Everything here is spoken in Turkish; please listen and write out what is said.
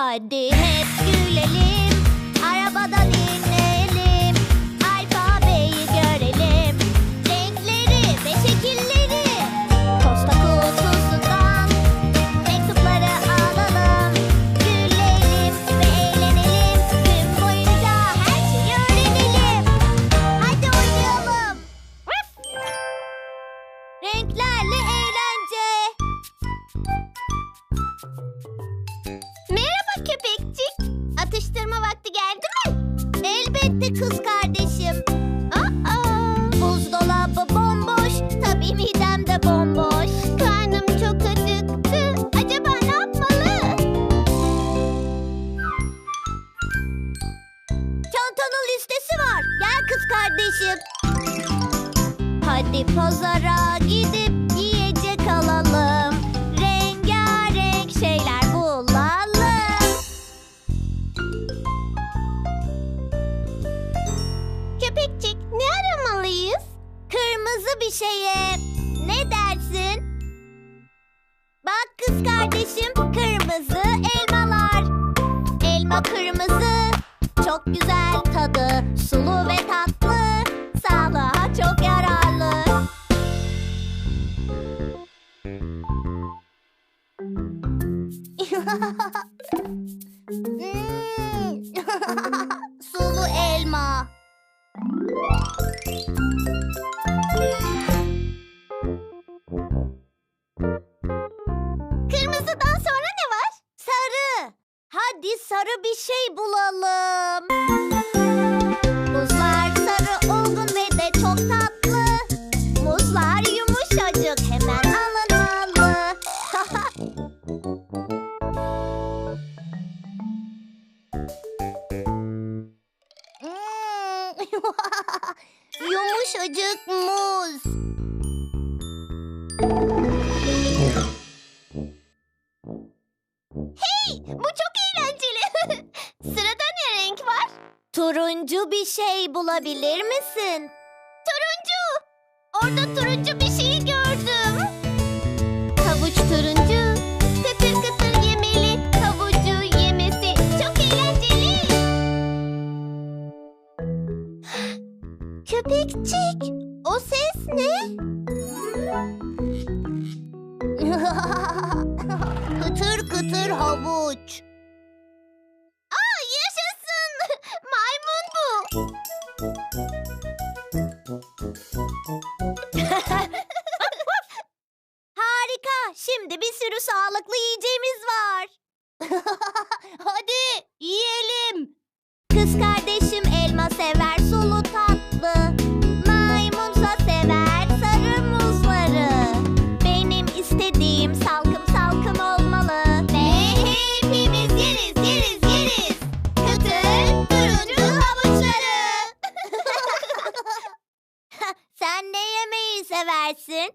Hadi hep gülelim, arabadan inelim, Kız kardeşim. Aa, buzdolabı bomboş. Tabii midem de bomboş. Karnım çok acıktı. Acaba ne yapmalı? Çantanın listesi var. Gel kız kardeşim. Hadi pazara gidip bir şeye. Ne dersin? Bak kız kardeşim kırmızı elmalar. Elma kırmızı. Çok güzel tadı. Sulu ve tatlı. Sağlığa çok yararlı. Hadi sarı bir şey bulalım. Muzlar sarı olgun ve de çok tatlı. Muzlar yumuşacık hemen alınmalı. Hmm. Yumuşacık muz. Hey, bu çok eğlenceli. Sırada ne renk var? Turuncu bir şey bulabilir misin? Turuncu. Orada turuncu bir şey gördüm. Havuç turuncu. Kıtır kıtır yemeli. Havucu yemesi çok eğlenceli. Köpekçik, o ses ne? kıtır kıtır havuç. Harika. Şimdi bir sürü sağlıklı yiyeceğimiz var. Hadi yiyelim. Kız kardeşim ne yemeyi seversin?